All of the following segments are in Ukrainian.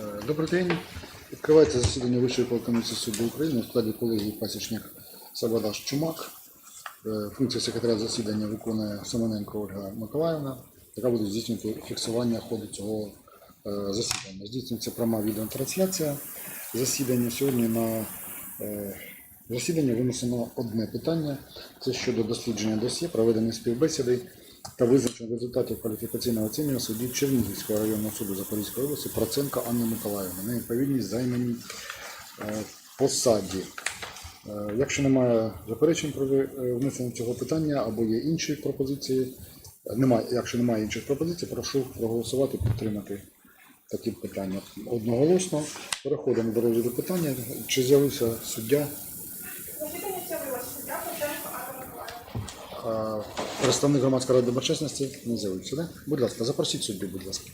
Е, Добрий день. Відкривається засідання Вищої комісії суду України у складі колегії пасічник Савадаш Чумак. Е, Функцію секретаря засідання виконує Семененко Ольга Миколаївна, яка буде здійснювати фіксування ходу цього е, засідання. Здійснюється пряма відеотрансляція засідання. Сьогодні на засідання винесено одне питання. Це щодо дослідження досьє, проведення співбесіди та визначення результатів кваліфікаційного оцінювання судді Чернігівського районного суду Запорізької області Проценко Анни Миколаївни на відповідність займаній е, посаді. Е, Якщо немає заперечень про е, внесення цього питання або є інші пропозиції, немає, якщо немає інших пропозицій, прошу проголосувати, підтримати такі питання. Одноголосно переходимо до розгляду питання. Чи з'явився суддя? Засідання з'явилася суддя Петренко Анна Миколаївна. Представник громадської ради доброчесності не з'явився? Будь ласка, запросіть суддю, будь ласка.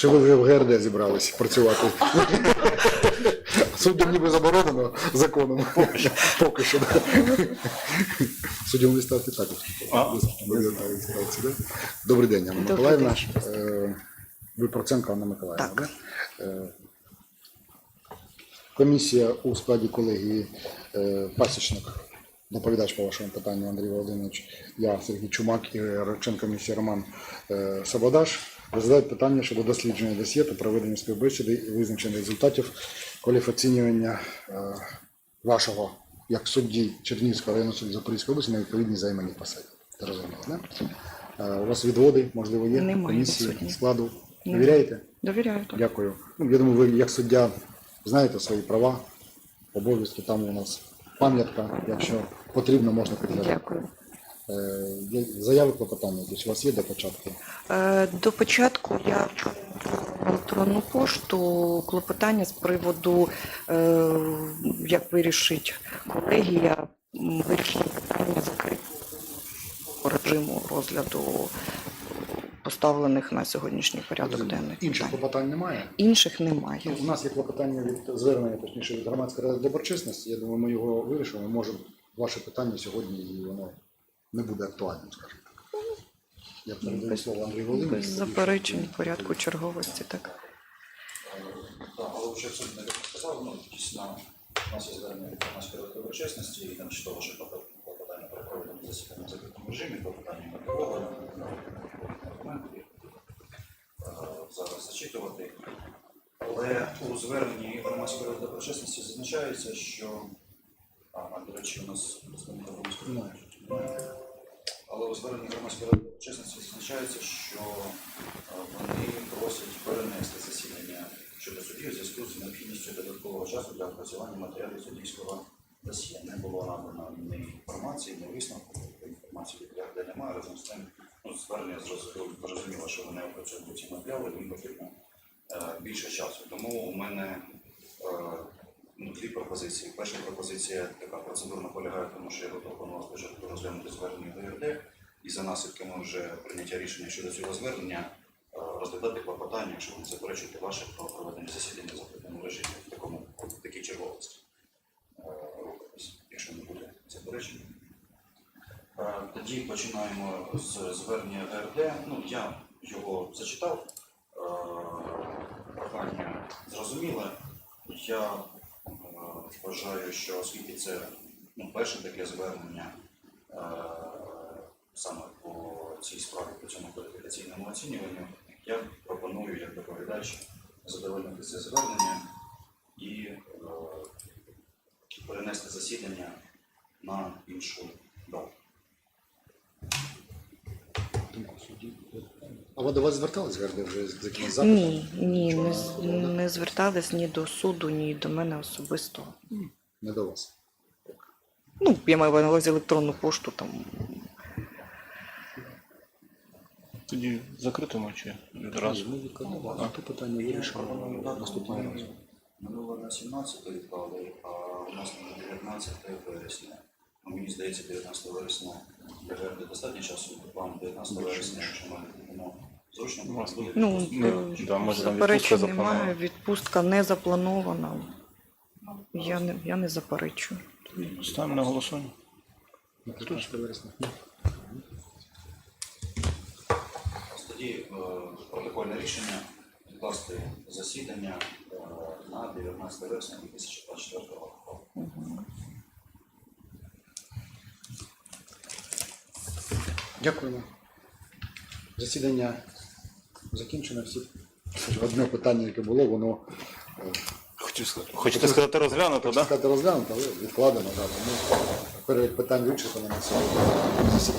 Чи ви вже в ГРД зібрались працювати? Суддям ніби заборонено законом. Поки що. Суддям ви ставте також. Ви ставите, да? Добрий день, Анна Миколаївна. Е, Ви Проценко Анна Миколаївна, Так. Е, Комісія у складі колегії е, пасічник, доповідач по вашому питанню Андрій Володимирович, я Сергій Чумак і член комісії Роман Сабодаш розглядають питання щодо дослідження досьє та проведення співбесіди і визначення результатів кваліфоцінювання е, вашого як судді Чернігівського районного суду Запорізької області на відповідній займаній посаді. Зрозуміло, да? Е, У вас відводи, можливо, є Немає комісії відсутні. складу. Немає. Довіряєте? Довіряю так. Дякую. Ну, я думаю, ви як суддя знаєте свої права, обов'язки. Там у нас пам'ятка. Якщо потрібно, можна підглядати. Дякую. Е, заяви клопотання, у вас є до початку? Е, До початку я електронну пошту клопотання з приводу, е, як вирішить колегія вирішення питання закритого режиму розгляду поставлених на сьогоднішній порядок денний. Інших клопотань немає. Інших немає. Ну, у нас є клопотання від звернення, точніше від громадської ради доброчесності. Я думаю, ми його вирішимо. Може, ваше питання сьогодні і воно не буде актуальним, скажімо так. Я передаю слово Андрію Без заперечень в порядку черговості, так. Так, але вже абсолютно як сказав, ну, дійсно, у нас є звернення від громадської доброчесності, і там чудово, що клопотання про проведення засідання в закритому режимі, клопотання мотивоване, документи е, зараз зачитувати. Але у зверненні громадської доброчесності зазначається, що, а, а, до речі, у нас представника громадської зверненні громадської ради чесності зазначається, що е, вони просять перенести засідання щодо судді у зв'язку з необхідністю додаткового часу для опрацювання матеріалів суддівського досьє. Не було надано ні інформації, ні висновку. Інформації від немає. Разом з тим, ну, звернення зрозуміло, що вони опрацьовують ці матеріали, їм потрібно е, більше часу. Тому у мене е, ну, дві пропозиції. Перша пропозиція така процедурна полягає, тому що я спочатку розглянути звернення до РД і за наслідками вже прийняття рішення щодо цього звернення е, розглядати клопотання, якщо ви не заперечуєте ваше про проведення засідання в закритому режимі в такому в такій черговості. Е, Якщо не буде заперечень. Е, Тоді починаємо з звернення РД. Ну, я його зачитав. Прохання зрозуміле. Я вважаю, що оскільки це ну, перше таке звернення саме по цій справі, по цьому кваліфікаційному оцінюванню, я пропоную як доповідач задовольнити це звернення і е, перенести засідання на іншу дату. А ви до вас звертались вже з якимось запитом? Ні, ні, не, з- не звертались ні до суду, ні до мене особисто. Не до вас. Ну, я маю на увазі електронну пошту там. Тоді закритимо чи відразу? Ми відкладемо. А то питання вирішимо наступного разу. Минуло на 17 відклали, а у нас на 19 вересня. Ну, мені здається, 19 вересня ГРД достатньо часу, вам 19 вересня, якщо ми будемо Зручно? Ну, Ну, да, може, там заперечень відпустка немає, запланована. відпустка не запланована. Я не, я не заперечую. Ставимо на голосування. На 15 вересня. Тоді е, протокольне рішення відкласти засідання е, на 19 вересня 2024 року. Дякуємо. Засідання закінчено. Всі одне питання, яке було, воно е, Хочете сказати розглянуто, так? сказати розглянуто, але відкладено. Да, тому перелік питань вичерпано на сьогодні.